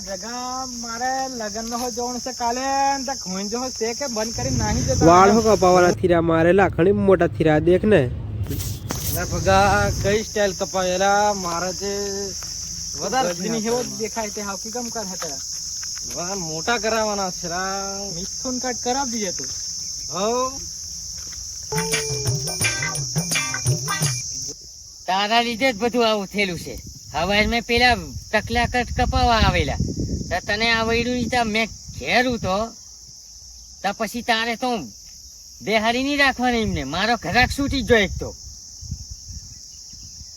જગા મારે લગનમાં જવાનું છે કાલે ને તે છે કે બંધ કરી નાહી જતા વાળ હો કપાવાના થીરા મારેલા ઘણી મોટા થીરા દેખ ને. ભગા કઈ સ્ટાઇલ કપાયેલા મારા જે વધારે ગજની હેવો દેખાય તે હાવ કેમ કર હતા વાહ મોટા કરાવવાના છે રા. મિથુન કટ કરાવ દીજે તું. હો તારા લીધે જ બધું આવું થયેલું છે. હવે મેં પેલા ટકલા કટ કપાવા આવેલા. તો તને આ વૈડું ની મેં ઘેરું તો. તો પછી તારે તો બેહારી નહીં રાખવાની એમને. મારો ઘરાક છૂટી જ એક તો.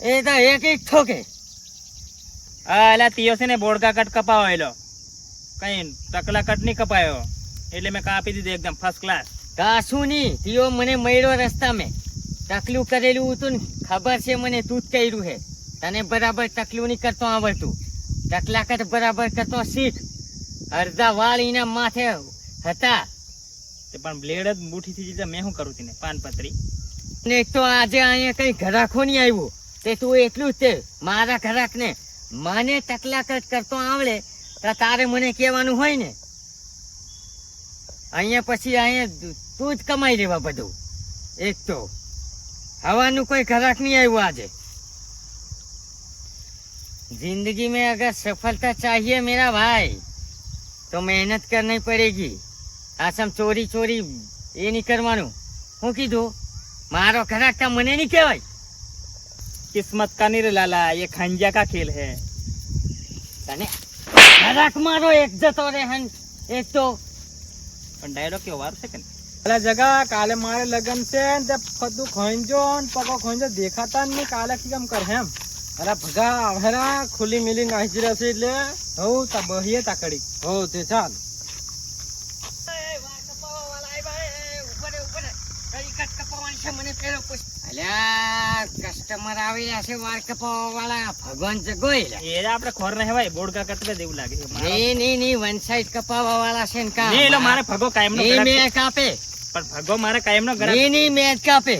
એ તો એક એક ઠોકે. હા એલા તીયો છે ને બોડકા કટ કપાવેલો કઈ ટકલા કટ નહીં કપાયો. એટલે મેં કાપી દીધું એકદમ ફર્સ્ટ ક્લાસ કાશું નહીં. તીઓ મને મળ્યો રસ્તા મેં ટકલું કરેલું હતું ને. ખબર છે મને તું જ કર્યું હે. તને બરાબર ટકલું નહીં કરતો આવડતું ટકલા કર બરાબર કરતો શીખ. અડધા વાળ એના માથે હતા. પણ બ્લેડ જ મુઠ્ઠી થી જીતે મેં શું કરું તેને? પાનપત્રી. ને એક તો આજે અહીંયા કઈ ઘરાખો નહીં આવ્યું. તે તું એટલું જ તે મારા ઘરાક ને મને ટકલા કરતો આવડે તો તારે મને કહેવાનું હોય ને? અહીંયા પછી અહીંયા તું જ કમાઈ લેવા બધું. એક તો હવાનું કોઈ ઘરાક નહીં આવ્યું આજે. जिंदगी में अगर सफलता चाहिए मेरा भाई तो મહેનત કરવી પડેગી આ સમ ચોરી ચોરી એ નહીં કરવાનું હું કીધું મારો ઘરાક તો મને નહીં કહેવાય કિસ્મત કા નહીં રે લાલા ये खंजा का खेल है તને ઘરાક મારો એક જતો રે હન એક તો પણ ડાયલોગ કેવો વાર છે કે અલા જગા કાલે મારે લગન છે ને તે ફતું ખોંજો ને પકો ખોંજો દેખાતા જ નહીં કાલે કેમ કર હેમ અરે ભગા હવેરા ખુલ્લી મિલી નાસી રહેશે એટલે હવ તા બહીએ તાકડી હો તે ચાલ. કસ્ટમર છે વાળા ભગવાન એ ખોર ને બોડકા દેવું લાગે મારો- નહીં નહીં નહીં વન સાઈડ કપાવા વાળા છે ને કા એટલે મારે ભગો કાયમ નો મેં કાપે પણ ભગો મારે કાયમ નો નહીં નહીં મેં જ કાપે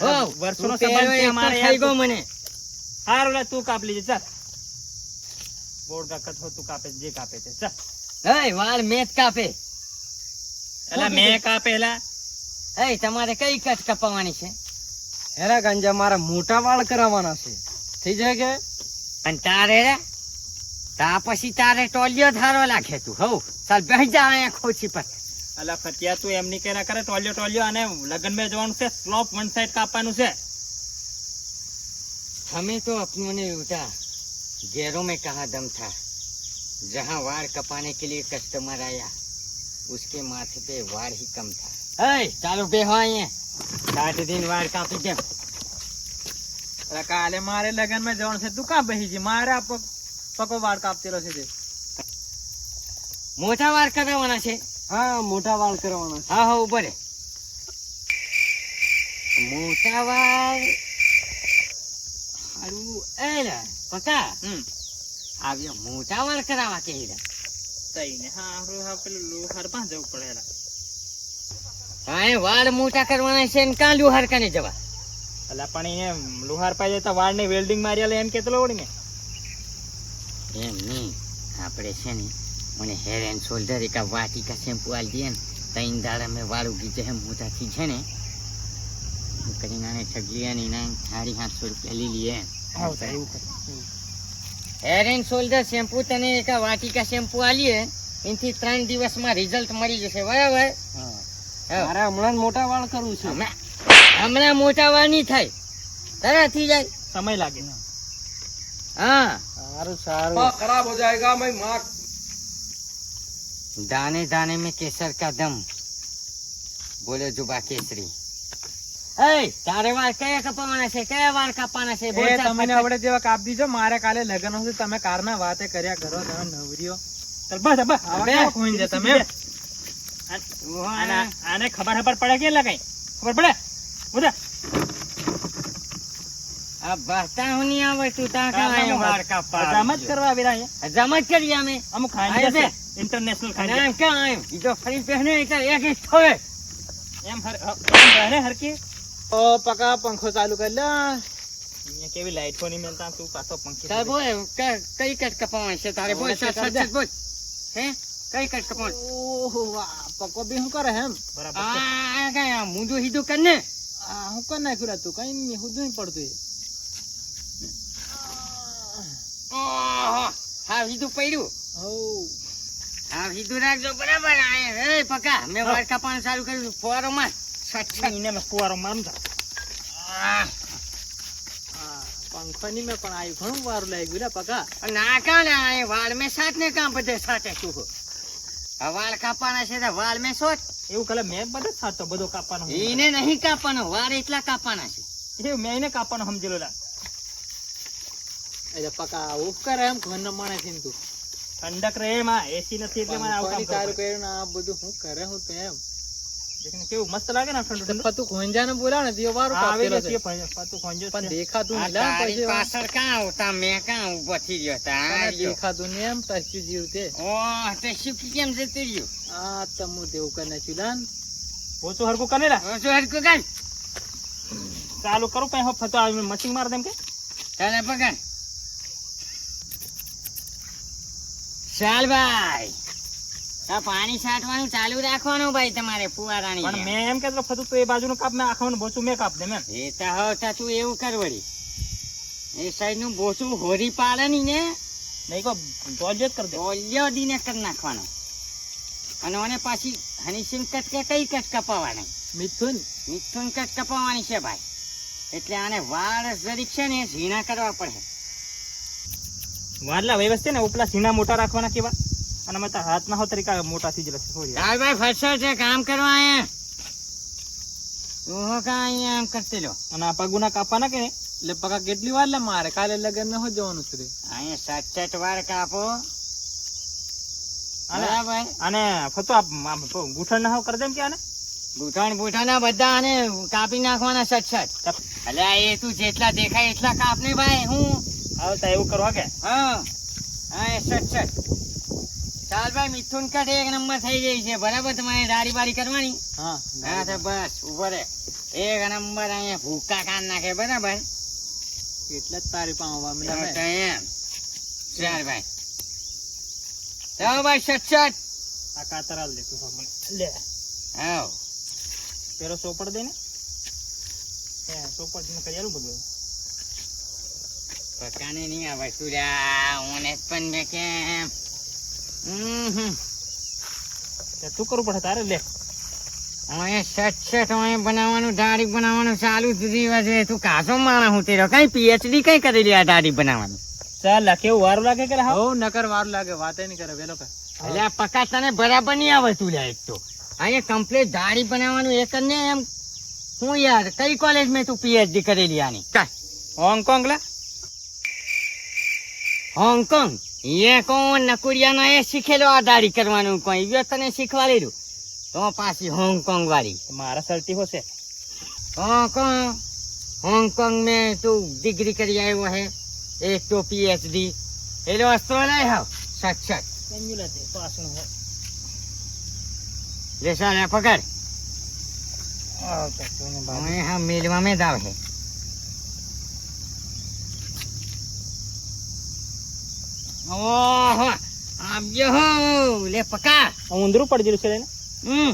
હો અરે, વર્ષોનો તું સંબંધ છે અમારે થઈ ગયો મને. હારું ઓલા તું કાપ લીજે ચાલ. બોડકા કટ હો તું કાપે જે કાપે છે ચાલ. હે વાળ મેં કાપે. એલા મેં કાપેલા હે તમારે કઈ કટ કપાવવાની છે? હેરા ગંજા મારા મોટા વાળ કરાવવાના છે. થઈ જાય કે? અને તારે રે તા પછી તારે ટોલિયો ધારો લાગે તું હવ ચાલ બેસી જા અહીંયા ખોચી પર. અલા ફતિયા તું એમની કેના કરે ટોલિયો ટોલિયો અને લગનમાં જવાનું છે સ્લોપ વન સાઈડ કાપવાનું છે. हमें तो अपनों ने लूटा गैरों में कहा दम था जहाँ वार कपाने के लिए कस्टमर आया उसके माथे पे वार ही कम था hey, ચાલો બેહો અહીંયા સાઠ દિન વાળ કાપી દે અલા કાલે મારે લગન માં જવાનું છે તું કાં બહી જી મારે આ પગ- પકો વાળ કાપતેલો છે તે મોટા વાર કરાવવાના છે હા મોટા વાળ કરવાના હા હા ઉભો રે મોટા વાર હારું એ લે હમ. આવ્યો મોટા વાર કરાવવા કે તઈને હારું હા પેલું લોહાર પાસે જવું પડે હા વાળ મોટા કરવાના છે ને કાં લુહાર કને જવા? અલા પણ એને લોહાર પાસે જતા વાળ ને વેલ્ડિંગ માર્યા એમ કેટલો વળી ને એમ નહીં. આપણે છે ને મને હેર એન્ડ શોલ્ડર એક વાટિકા શેમ્પુ આલી દે ને તૈન દાડા મેં વાળ ઉગી જાય મોટાથી છે ને કરીને આને ઠગલી અને એના સાડી સાતસો રૂપિયા લઈ લઈએ હેર એન્ડ શોલ્ડર શેમ્પુ તને એક આ વાટિકા શેમ્પુ આલીએ એનાથી ત્રણ દિવસમાં રિઝલ્ટ મળી જશે બરાબર હા. મારે હમણાં જ મોટા વાળ કરવું છે હમણાં હમણાં મોટા વાર નહીં થાય તરત થઈ જાય સમય લાગે હા સારું સારું ખરાબ હો જાયગા મેં માર दाने दाने में केसर का दम બોલે જુબા કેસરી એ તારે વાળ કયા કપાવાના છે? કયા વાળ કાપવાના છે? એ ચાલ તમે જેવા કાપ દીજો. મારે કાલે લગન હશે તમે કારના વાતે કર્યા કરો તમે નવરીઓ. ચાલ બસ બસ. આવા બે. કેવા તમે આને ખબર ખબર પડે કે લગાઈ ખબર પડે? આ હું નહીં તા કાં કાપવા કરવા કરી અમે. અમુક છે. ઇન્ટરનેશનલ ખાંડિયા એમ ક્યાં આયો બીજો ફરી પહેને એક ઇંચ થોવે એમ હર એમ હરકી? ઓ પકા પંખો ચાલુ કરી. લે. અહીંયા કેવી લાઈટની મેલતા તું પાછો પંખી સાહેબ ઓય કઈ કટ કપાવાની છે તારે? બોલ દે. સચ બોલ. હે? કઈ કટ કપાવ ઓહો વાહ પકો બી શું કરે એમ? બરાબર આ કઈ આ મૂંદું હીધું કર ને. આ હું કર નાખ્યું તું? કઈ નહીં હું નહીં પડતું ઓહો હા હીધું પડ્યું. હો હા હીધું રાખજો બરાબર. આ હે પકા. મેં વાળ કાપવાનું ચાલુ કર્યું ફોરો માં એને મેં કુવારો મારું તા. મેં પણ આવ્યું ઘણું વારું લાગ્યું લે પગા. ના કાલે આ વાળ મેં સાત ને કામ બધે સાતે તું વાળ કાપવાના છે તો વાળ મેં સોટ. એવું કલે મેં બધે જ બધો કાપવાનો એને નહીં કાપવાનો વાળ એટલા કાપવાના છે. એવું મેં એને કાપવાનો સમજેલો લા. એટલે પકા આવું કરે એમ ઘરના માણસ ને તું. ઠંડક રહે એમાં એસી નથી એટલે મને આવું કામ તારું કર્યું ને આ બધું હું કરે હું તો એમ. કેવું મસ્ત લાગે ને ઠંડુ ઠંડુ? પતું ખોંજાને બોલાવ ને તે વારો કાપેલો છે. ફતુ ખોંજો પણ દેખાતું નહીં લા પછી પાછળ કાં આવતા? મે કાં ઊભો થઈ ગયો? તા. દેખાતું ને એમ ટચ્યું જીવ તે ઓ તે શીખી કેમ જતું રહ્યું? આ તમુ તેવું કને નાખ્યું ઓછું હરખું કને લા. ઓછું હરખું કર. ચાલુ કરું હો ફતો આવી મશીન માર દેમ કે. ચાલે પકડ. ચાલ ભાઈ. પાણી છાંટવાનું ચાલુ રાખવાનું ભાઈ તમારે ફુવારાની પણ મેં એમ કહેતો ફતું તું એ બાજુનું કાપ મેં આખાનું ભોસું મેં કાપ દે મેં. એ તો હવે તો તું એવું કર વળી. એ સાઈડનું બોસું હોરી પાડે ની ને. નહીં કો જ કરી દે. ઓલ્યો દીને કર નાખવાનો. અને ઓને પાછી હનીસિંહ કટ કે કઈ કટ કપાવાની મિથુન મિથુન કટ કપાવાની છે ભાઈ. એટલે આને વાળ જરીક છે ને ઝીણા કરવા પડે. વાડલા વ્યવસ્થિત ને ઉપલા સીના મોટા રાખવાના કેવા? અને મત હાથ ના હો તરીકા મોટા થઈ જશે ચાલ ભાઈ ફરસો છે કામ કરવા અહીંયા? ઓહો કા અહીંયા આમ કરતી લો અને આ પગુના કાપવાના કે એટલે પગા કેટલી વાર લે મારે? કાલે લગન હો જવાનું છે રે. સાત સાત વાર કાપો. અને ભાઈ અને ફતો આપ આમ તો ના હો કરી દેમ કે આને? ગુઠણ બુઠાના બધા આને કાપી નાખવાના સટ સટ એટલે એ તું જેટલા દેખાય એટલા કાપ ને ભાઈ હું? આવતા એવું કરવા કે? હા. હા એ સટ સટ ચાલ ભાઈ મિથુન કટ એક નંબર થઈ ગઈ છે. બરાબર તમારે દારી બારી કરવાની? હા તો બસ ઊભો રે એક નંબર અહીંયા ભૂકા કાન નાખે બરાબર? એટલે જ તારી પાસે આવવા તો મળ્યા તો એમ. ભાઈ. ચાલો ભાઈ સટ સટ આ કાતરાલ દે તું મને લે. આવ પેલો ચોપડ દે ને. હે સોપડ ને કરી આલું બધું. પકાને નહીં આવે સુર્યા ઓને પણ મેં કેમ? તે તું કરવું પડે તારે લે. સટ હવે બનાવવાનું દાઢી બનાવવાનું ચાલુ જ છે તું કાચો માણસ હું તેરો. કઈ પીએચડી કઈ કરેલી આ દાઢી બનાવવાનું? ચાલ કેવું વારું લાગે કે હો? નકર વાર લાગે વાતે નહીં કરે વેલો કર. એટલે આ પકા તને બરાબર નહીં આવે તું લે એક તો. અહીંયા કમ્પ્લીટ દાઢી બનાવવાનું એક જ ને એમ. હું યાર કઈ કોલેજ મેં તું પીએચડી કરેલી આની કાંઈ હોંગકોંગ લા. હોંગકોંગ એ કોણ નકુરિયાનો એ શીખેલો આધારી કરવાનું કોઈ? ગયો તને શીખવાડી રહ્યું તો પાછી હોંગકોંગ વાળી મારા સરતી હોશે. તો કો હોંગકોંગ મેં તું ડિગ્રી કરી આવ્યો હે? એક તો પીએચડી એલો વસ્તુ લઈ હાવ સક્ષત લેસા પકડ. હા મિલમાં મેં દાવ હે ઓહો આવ્યો હો. લે પકા. ઊંધરું પડી ગયેલું છે હમ.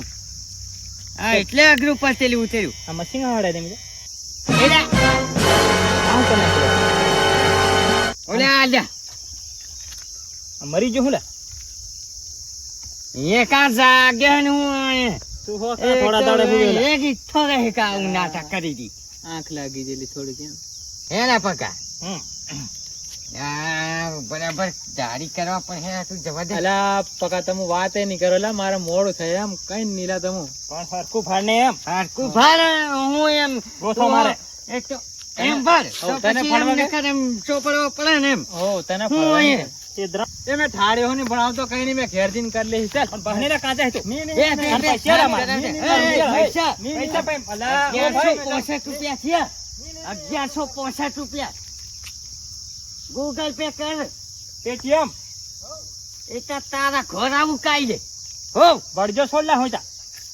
એટલે અઘરું પડતેલું ઉતર્યું. આ મશીન હવડાય ઓલે લે મરી જો હું લા? એ કા જાગે ને હું તું હો એક થોડા દાડે કા હું. નાટક કરી દી. આંખ લાગી જેલી થોડી કેમ હે ના પકા. હમ. આ બરાબર દાઢી કરવા પડે તું જવા દે અલા પકા તમે વાતે નહીં કરો લા મારા મોડું થાય એમ કઈ નીલા તમે પણ હરખું ફાડને એમ હાડકું ભાર હું એમ ગોથો મારે એક તો એમ ભર તને એમ ફળવા એમ ચોપડવો પડે ને એમ હો તને હું ફરવા તે એ મેં ઠાર્યો ને ભણાવતો કઈ નહીં મેં ઘેર જઈને કરી લઈશ ચાલ પણ કાચા બે, બે, અને બે, પૈસા પૈસા. અગિયારસો. પોસઠ રૂપિયા થયા અગિયારસો પોસઠ રૂપિયા ગૂગલ પે કર. પેટીએમ એ તો તારા ઘર આવું કાઈ દે હો બળજો છોડ લા હોતા